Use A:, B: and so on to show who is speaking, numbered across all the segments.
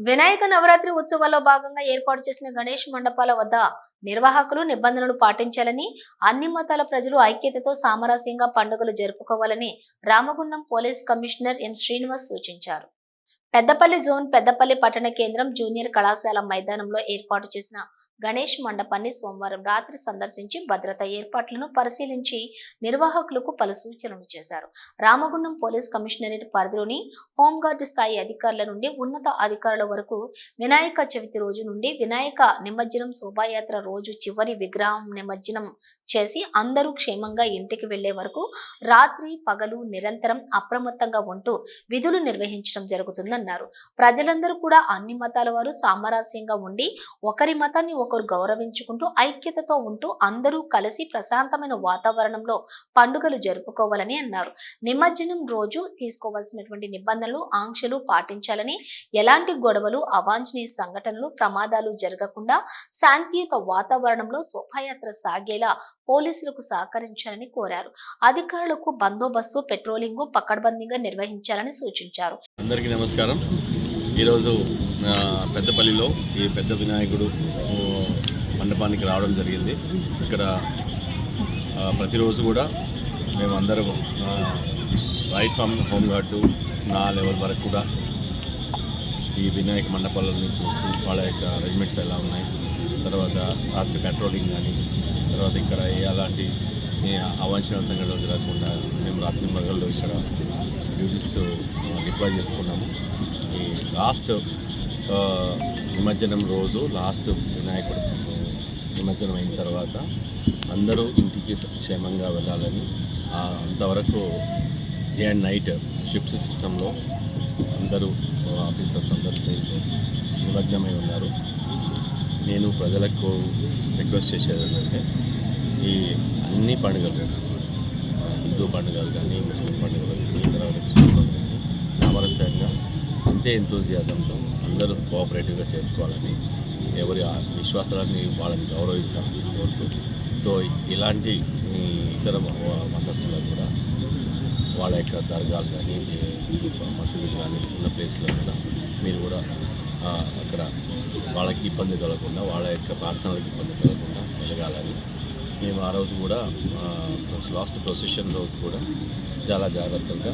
A: వినాయక నవరాత్రి ఉత్సవాల్లో భాగంగా ఏర్పాటు చేసిన గణేష్ మండపాల వద్ద నిర్వాహకులు నిబంధనలు పాటించాలని అన్ని మతాల ప్రజలు ఐక్యతతో సామరస్యంగా పండుగలు జరుపుకోవాలని Ramagundam police commissioner M Srinivas సూచించారు. పెద్దపల్లి జోన్ పెద్దపల్లి పట్టణ కేంద్రం జూనియర్ కళాశాల మైదానంలో ఏర్పాటు చేసిన గణేష్ మండపాన్ని సోమవారం రాత్రి సందర్శించి భద్రత ఏర్పాట్లను పరిశీలించి నిర్వాహకులకు పలు సూచనలు చేశారు. రామగుండం పోలీస్ కమిషనరేట్ పరిధిలోని హోంగార్డు స్థాయి అధికారుల నుండి ఉన్నత అధికారుల వరకు వినాయక చవితి రోజు నుండి వినాయక నిమజ్జనం శోభాయాత్ర రోజు చివరి విగ్రహం నిమజ్జనం చేసి అందరూ క్షేమంగా ఇంటికి వెళ్ళే వరకు రాత్రి పగలు నిరంతరం అప్రమత్తంగా ఉంటూ విధులు నిర్వహించడం అన్నారు. ప్రజలందరూ కూడా అన్ని మతాల వారు సామరస్యంగా ఉండి ఒకరి మతాన్ని ఒకరు గౌరవించుకుంటూ ఐక్యతతో ఉంటూ అందరూ కలిసి ప్రశాంతమైన వాతావరణంలో పండుగలు జరుపుకోవాలని అన్నారు. నిమజ్జనం రోజు తీసుకోవాల్సినటువంటి నిబంధనలు ఆంక్షలు పాటించాలని ఎలాంటి గొడవలు అవాంఛనీయ సంఘటనలు ప్రమాదాలు జరగకుండా శాంతియుత వాతావరణంలో శోభాయాత్ర సాగేలా పోలీసులకు సహకరించాలని కోరారు. అధికారులకు బందోబస్తు పెట్రోలింగ్ పకడ్బందీగా నిర్వహించాలని సూచించారు.
B: అందరికీ నమస్కారం. ఈరోజు పెద్దపల్లిలో ఈ పెద్ద వినాయకుడు మండపానికి రావడం జరిగింది. ఇక్కడ ప్రతిరోజు కూడా మేమందరం రైట్ ఫ్రమ్ హోమ్ గార్డ్ నా లెవెల్ వరకు కూడా ఈ వినాయక మండపాలని చూస్తూ వాళ్ళ యొక్క అరేంజ్మెంట్స్ ఎలా ఉన్నాయి తర్వాత రాత్రి పెట్రోలింగ్ కానీ తర్వాత ఇక్కడ ఎలాంటి ఏ అవాంఛనీయ సంఘటనలు జరగకుండా మేము రాత్రి మగళ్ళు ఇక్కడ డ్యూటీస్ డిప్లాయ్ చేసుకున్నాము. ఈ లాస్ట్ నిమజ్జనం రోజు లాస్ట్ వినాయకుడు నిమజ్జనం అయిన తర్వాత అందరూ ఇంటికి క్షేమంగా వెళ్ళాలని అంతవరకు డే అండ్ నైట్ షిఫ్ట్ సిస్టంలో అందరూ ఆఫీసర్స్ అందరూ నిమగ్నమై ఉన్నారు. నేను ప్రజలకు రిక్వెస్ట్ చేసేది ఏంటంటే ఈ అన్ని పండుగలు హిందూ పండుగలు కానీ ముస్లిం పండుగలు కానీ ఇతర పండుగలు కానీ సామరస్యంగా అంతే ఎంతూజియాజంతో అందరూ కోఆపరేటివ్గా చేసుకోవాలని ఎవరి ఆ విశ్వాసాలని వాళ్ళని గౌరవించాలని కోరుతూ. సో ఇలాంటి ఇతర మతస్థులకు కూడా వాళ్ళ యొక్క దర్గాలు కానీ మసీదులు కానీ ఉన్న ప్లేస్లో కూడా మీరు కూడా అక్కడ వాళ్ళకి ఇబ్బంది కలగకుండా వాళ్ళ యొక్క ప్రార్థనలకు ఇబ్బంది కలగకుండా వెలగాలని మేము ఆ రోజు కూడా లాస్ట్ ప్రొసెషన్ రోజు కూడా చాలా జాగ్రత్తగా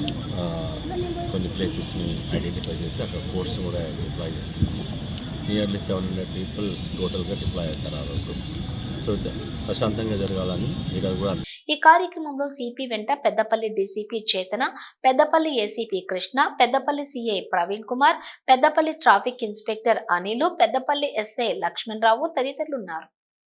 B: కొన్ని ప్లేసెస్ని ఐడెంటిఫై చేసి అక్కడ ఫోర్స్ కూడా డిప్లాయ్ చేస్తున్నాము. నియర్లీ సెవెన్ హండ్రెడ్ పీపుల్ టోటల్గా డిప్లాయ్ అవుతారు ఆ రోజు. సో ప్రశాంతంగా జరగాలని ఇక్కడ కూడా
A: ఈ కార్యక్రమంలో సిపి వెంట Peddapalli DCP Chetana Peddapalli ACP Krishna Peddapalli CI Praveen Kumar Peddapalli traffic inspector Anil Peddapalli SI Lakshmana Rao తదితరులు ఉన్నారు